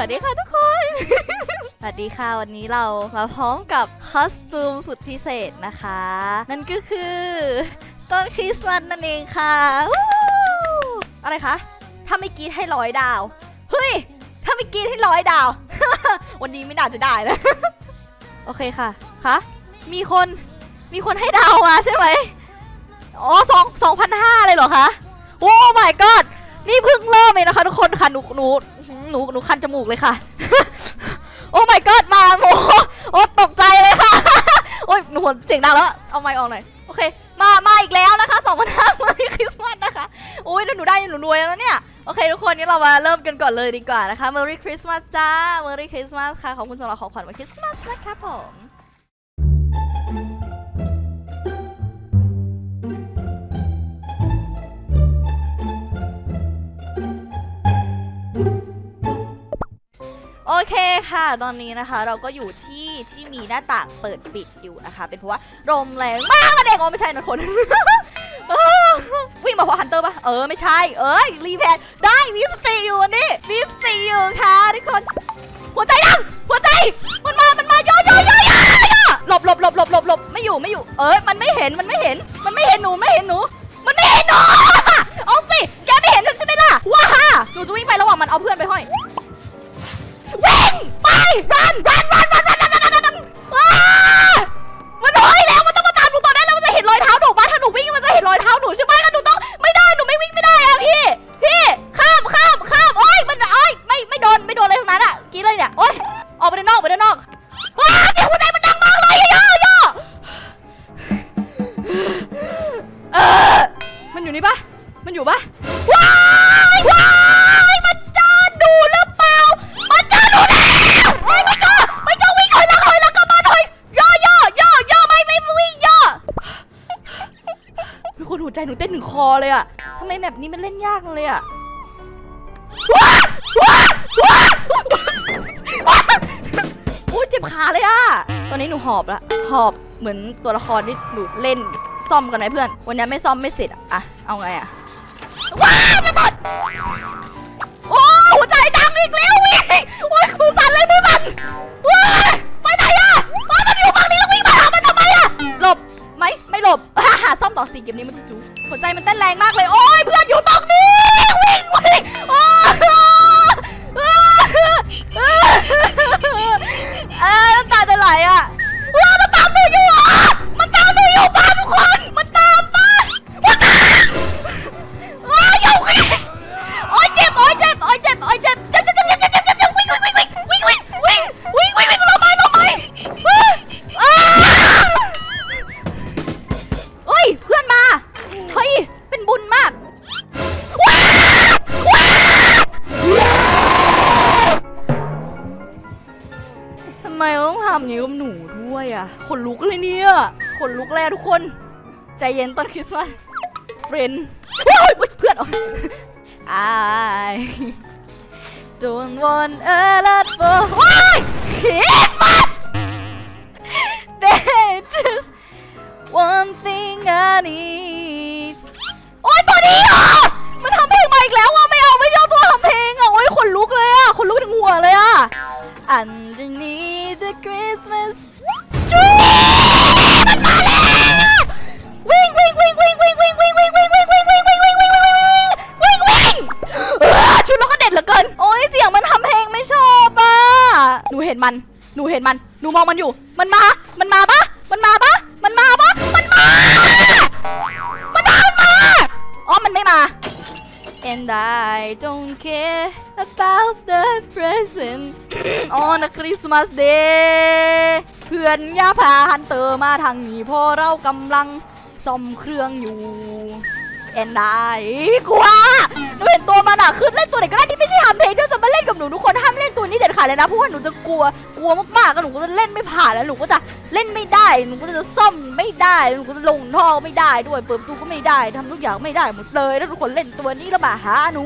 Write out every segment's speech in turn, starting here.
วัสดีค่ะทุกคน สวัสดีค่ะวันนี้เรามาพร้อมกับคอสตูมสุดพิเศษนะคะ นั่นก็คือต้นคริสต์มาสนั่นเองค่ะอะไรคะ ถ้าไม่กรีดให้ร้อยดาว เฮ้ย ถ้าไม่กรีดให้ร้อยดาว วันนี้ไม่น่าจะได้นะ โอเคค่ะคะมีคน มีคนให้ดาวมาใช่ไหม อ๋อสองสองพันห้าเลยเหรอคะ โอ้ my god นี่เพิ่งเริ่มเองนะคะทุกคนค่ะหนูหนูหนูหนูคันจมูกเลยค่ะ โอ้ my god มาโอ้โอ้ตกใจเลยค่ะ โอ้ยหนูหัวเสียงดังแล้ว เอาไมค์ออกหน่อย โอเค มา มาอีกแล้วนะคะสองพันห้ามาคริสต์มาสนะคะโอ้ยถ้าหนูได้หนูรวยแล้วเนี่ย โอเค ทุกคนนี้เรามาเริ่มกันก่อนเลยดีกว่านะคะ Merry Christmas จ้า Merry Christmas ค่ะ ขอบคุณสำหรับของขวัญวันคริสต์มาสนะคะผม โอเคค่ะ ตอนนี้นะคะ เราก็อยู่ที่ที่มีหน้าต่างเปิดปิดอยู่นะคะ เป็นเพราะว่าลมแรงมากนะเด็กโอ้ไม่ใช่นะคน วิ่งมาเพราะฮันเตอร์ปะเออ ไม่ใช่ เอ้ยรีแพนได้มีสติอยู่อันนี่มีสติอยู่ค่ะทุกคน หัวใจดังหัวใจ มันมา มันมาย่อย่อย่อย่อย่หลบหลบหลบหลบหลบหลบไม่อยู่ไม่อยู่ เอ้ยมันไม่เห็นมันไม่เห็น มันไม่เห็นหนูไม่เห็นหนู มันไม่เห็นหนูเอาสิแกไม่เห็นฉันใช่ไหมล่ะว้าหนูจะวิ่งไประหว่างมันเอาเพื่อนไปห้อย หัวใจหนูเต้นถึงคอเลยอะทำไมแบบนี้มันเล่นยากเลยอะว้าว้าว้าว้าโอ้ยเจ็บขาเลยอะตอนนี้หนูหอบละหอบเหมือนตัวละครที่หนูเล่นซ่อมกันไหมเพื่อน วันนี้ไม่ซ่อมไม่เสร็จอะอะเอาไงอะว้าจะตดโอ้หัวใจดังอีกแล้ววิโอ้ยมือสั่นเลยมือสั่น เกมนี้มันจุ๊หัวใจมันเต้นแรงมากเลยโอ้ ขนลุกเลยเนี่ยขนลุกแล้วทุกคน ใจเย็นต้นคริสต์มาสเฟรนด์เพื่อน I don't want a lot for why Christmas. There's just one thing I need. มัน หนูเห็นมัน หนูมองมันอยู่ มันมา มันมาปะมันมาปะมันมาปะมันมา มันมา มันมา อ๋อ มันไม่มา And I don't care about the present on a Christmas day เพื่อนย่าพาฮันเตอร์มาทางนี้เพราะเรากำลังซ่อมเครื่องอยู่ And I กลัว หนูเห็นตัวมันอะคือเล่นตัวไหนก็ได้ที่ไม่ใช่ฮัมเพลงที่จะมาเล่นกับหนูทุกคนห้ามเล่นตัวนี้เด็ดขาดเลยนะเพราะว่าหนูจะกลัวกลัวมากๆแล้วหนูก็จะเล่นไม่ผ่านแล้วหนูก็จะเล่นไม่ได้หนูก็จะซ่อมไม่ได้หนูก็จะลงท่อไม่ได้ด้วยเปิดประตูก็ไม่ได้ทำทุกอย่างไม่ได้หมดเลยแล้วทุกคนเล่นตัวนี้แล้วมาหาหนู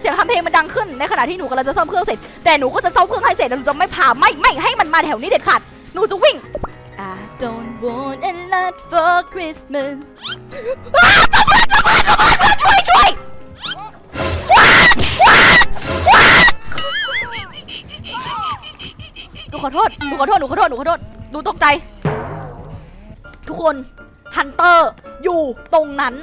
เสียงทำเพลงมันดังขึ้นในขณะที่หนูกำลังจะซ่อมเครื่องเสร็จ แต่หนูก็จะซ่อมเครื่องให้เสร็จแล้วหนูจะไม่ผ่าไม่ไม่ให้มันมาแถวนี้เด็ดขาดหนูจะวิ่ง I don't want a lot for Christmas ช่วยช่วย หนูขอโทษหนูขอโทษหนูขอโทษหนูตกใจ ทุกคนฮันเตอร์อยู่ตรงนั้น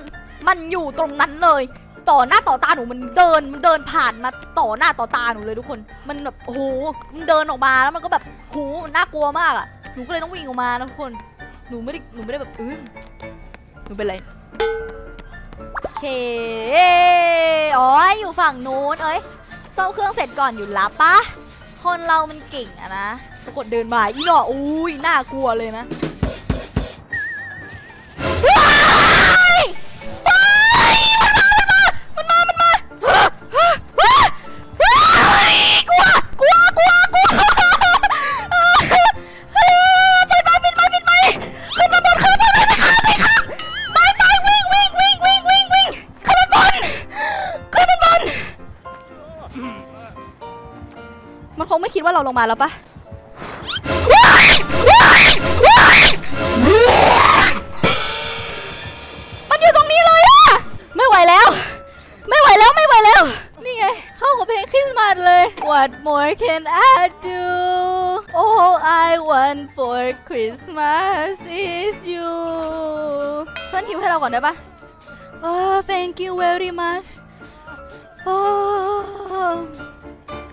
มันอยู่ตรงนั้นเลย ต่อหน้าต่อตาหนูมันเดินมันเดินผ่านมาต่อหน้าต่อตาหนูเลยทุกคน มันแบบโอ้โหมันเดินออกมาแล้วมันก็แบบโหมันน่ากลัวมากอะหนูก็เลยต้องวิ่งออกมานะทุกคนหนูไม่ได้หนูไม่ได้แบบอื้อหนูเป็นไรโอเคอ๋ออยู่ฝั่งนู้นเอ้ยซ่อมเครื่องเสร็จก่อนอยู่ละปะคนเรามันเก่งอะนะ ปรากฏเดินมาอีหนออุ้ยน่ากลัวเลยนะมันคงไม่คิดว่าเราลงมาแล้วปะ มันอยู่ตรงนี้เลยอะไม่ไหวแล้ว ไม่ไหวแล้วไม่ไหวแล้ว นี่ไง เข้ากับเพลงคริสต์มาสเลย What more can I do All I want for Christmas is you เพื่อนคิวให้เราก่อนได้ปะ Oh thank you very much Oh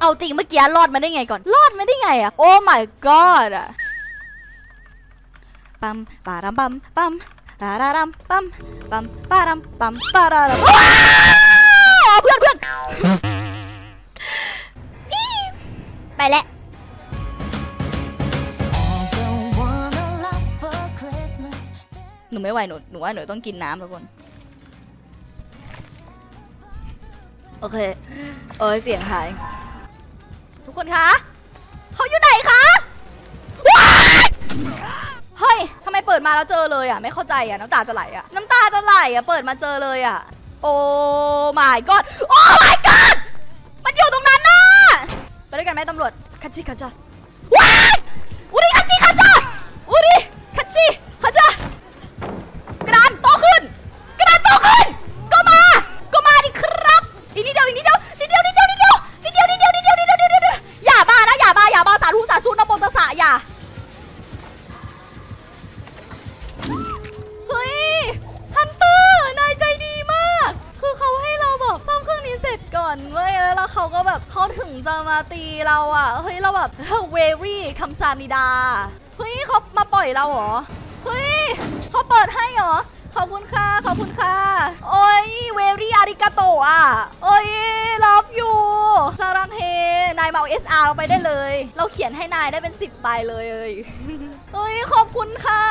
เอาจริงเมื่อกี้รอดมาได้ไงก่อน รอดมาได้ไงอะโอ้ my god อะ ปั๊มปารัมปั๊มปั๊มตารารัมปั๊มปั๊มปารัมปั๊มปารารัมเพื่อนเพื่อนไปแล้วหนูไม่ไหวหนูหนูว่าหนูต้องกินน้ำทุกคนโอเค เออเสียงหาย ทุกคนคะ ดมาแล้วเจอเลยอะไม่เข้าใจอะน้ำตาจะไหลอะน้ำตาจะไหลอะเปิดมาเจอเลยอะโอ้ my god โอ้ my god มันอยู่ตรงนั้นน่ะไปด้วยกันไหมตำรวจคัชชิคัชชา จะมาตีเราอะ เฮ้ย เราแบบเวรี่คำสามิดา เฮ้ยเขามาปล่อยเราเหรอ เฮ้ยเขาเปิดให้เหรอ ขอบคุณค่ะ ขอบคุณค่ะ โอ้ยเวรี่อาริกาโตะอะ โอ้ยรับอยู่ซารังเฮ นายมาเอา SR เราไปได้เลย เราเขียนให้นายได้เป็นสิบใบเลยเอ้ยเฮ้ยขอบคุณค่ะ